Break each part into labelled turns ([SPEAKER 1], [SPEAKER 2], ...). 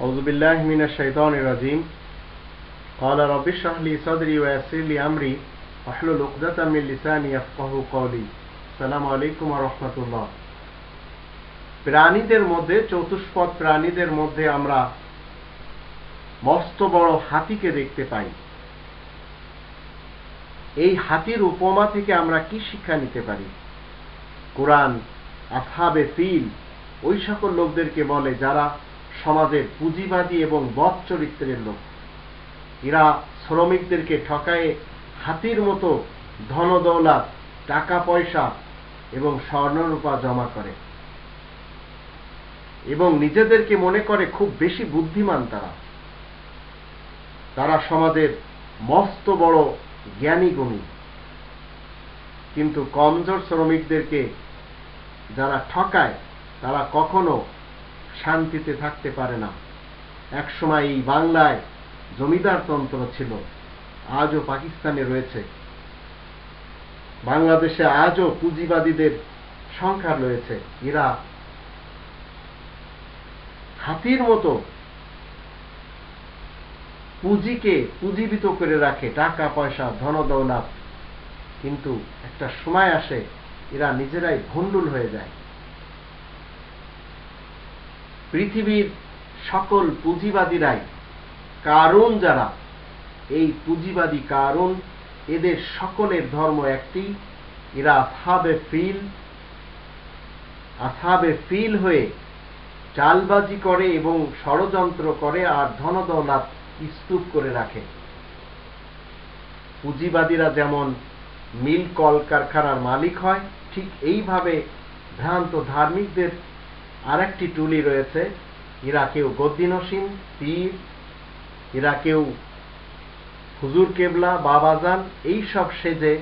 [SPEAKER 1] أعوذ بالله من الشيطان الرجيم قال رب اشرح لي صدري ويسر لي أمري واحلل عقدة من لساني يفقه قولي السلام عليكم ورحمة الله প্রাণীদের মধ্যে চতুষ্পদ প্রাণীদের মধ্যে আমরা মস্ত বড় হাতিকে দেখতে পাই এই হাতির উপমা থেকে আমরা কি শিক্ষা নিতে পারি কোরআন আসাবে ফিল ওই সকল লোকদেরকে বলে যারা সমাজের পুঁজিবাদী এবং বদ চরিত্রের লোক। এরা শ্রমিকদেরকে ঠকায়ে হাতির মতো ধনদৌলাত টাকা পয়সা এবং স্বর্ণরূপা জমা করে। এবং নিজেদেরকে মনে করে খুব বেশি বুদ্ধিমান তারা। তারা সমাজের মস্ত বড় জ্ঞানী গুণী। কিন্তু কমজোর শ্রমিকদেরকে যারা ঠকায়, তারা কখনো শান্তিতে থাকতে পারে না। একসময় এই বাংলায় জমিদার তন্ত্র ছিল, আজও পাকিস্তানে রয়েছে। বাংলাদেশে আজও পুঁজিবাদীদের সংখ্যা রয়েছে। এরা হাতির মতো পুঁজিকে পুঁজীবিত করে রাখে, টাকা, পয়সা, ধন, দৌলত। কিন্তু একটা সময় আসে, এরা নিজেরাই ভণ্ডুল হয়ে যায়। পৃথিবীর সকল পুঁজিবাদীরাই কারণ যারা, এই পুঁজিবাদী কারণ এদের সকলের ধর্ম একটি। এরা আসাবে ফিল আসাবে ফিল হয়ে চালবাজি করে এবং ষড়যন্ত্র করে আর ধনদৌলাত স্তূপ করে রাখে। পুঁজিবাদীরা যেমন মিল কল কারখানার মালিক হয়, ঠিক এইভাবে ভ্রান্ত ধার্মিকদের আরেকটি টুলি রয়েছে এরা কেউ গদ্দিনসীন পীর এরা কেউ হুজুর কেবলা বাবাজান এইসব সেজে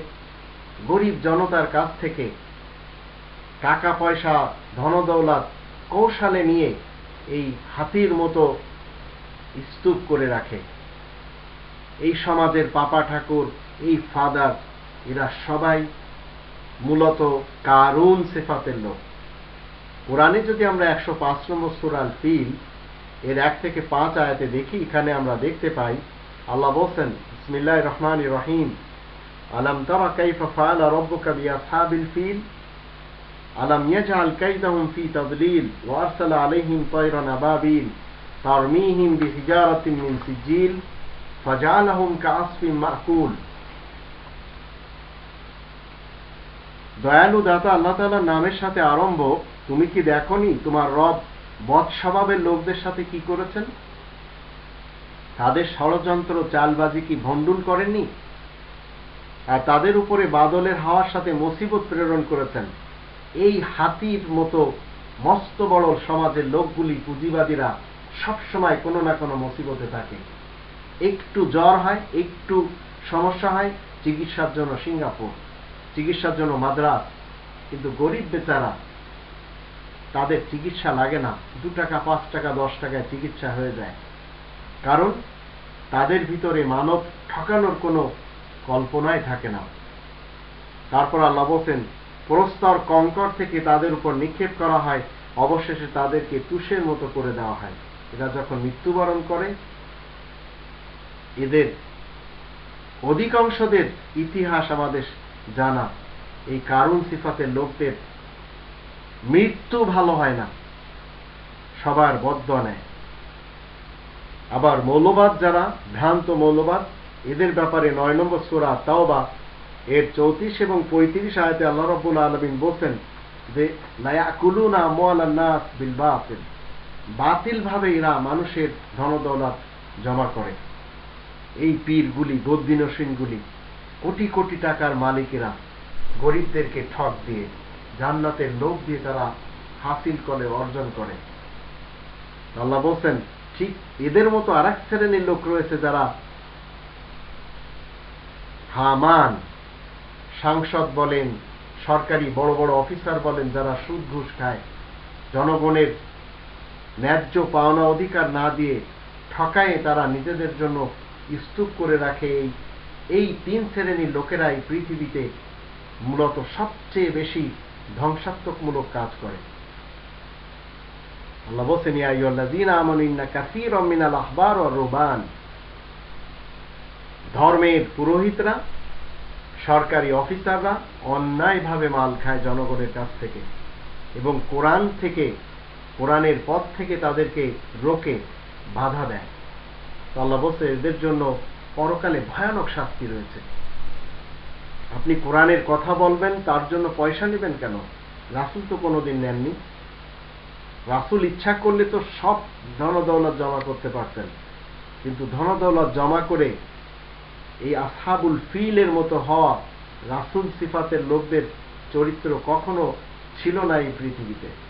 [SPEAKER 1] গরিব জনতার কাছ থেকে টাকা, পয়সা, ধনদৌলাত, কৌশলে নিয়ে এই হাতির মতো স্তূপ করে রাখে। এই সমাজের পাপা ঠাকুর, এই ফাদার, এরা সবাই মূলত কারুন সেফাতের লোক। কোরআনে যদি আমরা একশো পাঁচ নম্বর সুরাল ফিল এর এক থেকে পাঁচ আয়াতে দেখি, এখানে আমরা দেখতে পাই, আল্লাহ বলছেন বিসমিল্লাহ রহমান রহিম, আলম তারা কাইফা ফাল রব্বুকা বিআসহাবিল ফিল? আলম ইয়াজআল কাইদাহুম ফি তাদলিল ওয়া আরসালা আলাইহিম তায়রান আবাবিল, তারমিহিম বিহিজারাতিন মিন সিজিল ফাজআলাহুম কাআসফিন মাকুল। দয়ালু দাতা, আল্লাহ তাআলার নামের সাথে আরম্ভ তুমি কি দেখনি তোমার রব বদ স্বভাবের লোকদের সাথে কি করেছেন? তাদের ষড়যন্ত্র চালবাজি কি ভণ্ডুল করেননি? আর তাদের উপরে বাদলের হাওয়ার সাথে মুসিবত প্রেরণ করেছেন? এই হাতির মতো মস্ত বড় সমাজের লোকগুলি পুঁজিবাদীরা সবসময় কোনো না কোনো মুসিবতে থাকে। একটু জ্বর হয়, একটু সমস্যা হয়, চিকিৎসার জন্য সিঙ্গাপুর, চিকিৎসার জন্য মাদ্রাস। কিন্তু গরিব বেচারা তাদের চিকিৎসা লাগে না। দু টাকা, পাঁচ টাকা, দশ টাকায় চিকিৎসা হয়ে যায়। কারণ তাদের ভিতরে মানব ঠকানোর কোনো কল্পনাই থাকে না। তারপর আল্লাহ বলছেন, প্রস্তর কঙ্কর থেকে তাদের উপর নিক্ষেপ করা হয়, অবশেষে তাদেরকে তুষের মতো করে দেওয়া হয়। এরা যখন মৃত্যুবরণ করে, এদের অধিকাংশদের ইতিহাস আমাদের জানা। এই কারুন সিফাতের লোকদের মৃত্যু ভালো হয় না। সবার বদ্ধ নেয়। আবার মৌলবাদ যারা, ভ্রান্ত মৌলবাদ, এদের ব্যাপারে নয় নম্বর সুরা তাওবা, এর চৌত্রিশ এবং পঁয়ত্রিশ আয়তে আল্লাহ রব্বুল আলমিন বলছেন যে, লায়াকুলুনা মোয়ালান্নাস বিল বাতিল। বাতিল ভাবে এরা মানুষের ধনদৌলত জমা করে। এই পীরগুলি গদ্দিনসীনগুলি কোটি কোটি টাকার মালিকেরা গরিবদেরকে ঠক দিয়ে জান্নাতের লোক দিয়ে তারা হাসিল করে অর্জন করে। আল্লাহ বলছেন, ঠিক এদের মতো আর এক শ্রেণির লোক রয়েছে যারা হামান, সাংসদ বলেন, সরকারি বড় বড় অফিসার বলেন, যারা সুদ ঘুষ খায়। জনগণের ন্যায্য পাওনা অধিকার না দিয়ে ঠকায়ে তারা নিজেদের জন্য স্তূপ করে রাখে। এই এই তিন শ্রেণির লোকেরাই পৃথিবীতে মূলত সবচেয়ে বেশি ধ্বংসাত্মকমূলক কাজ করে। আল্লাহ বলছেন মিনাল আহবার ওয়ার রুহবান ধর্মের পুরোহিতরা, সরকারি অফিসাররা অন্যায়ভাবে মাল খায় জনগণের কাছ থেকে এবং কোরআন থেকে, কোরআনের পথ থেকে তাদেরকে রোকে, বাধা দেয়। তো আল্লাহ বলছে, এদের জন্য পরকালে ভয়ানক শাস্তি রয়েছে। আপনি কোরআনের কথা বলবেন, তার জন্য পয়সা নেবেন কেন? রাসুল তো কোনোদিন নেননি। রাসুল ইচ্ছা করলে তো সব ধনদৌলত জমা করতে পারতেন। কিন্তু ধনদৌলত জমা করে এই আসহাবুল ফিলের মতো হওয়া রাসুল সিফাতের লোকদের চরিত্র কখনো ছিল না এই পৃথিবীতে।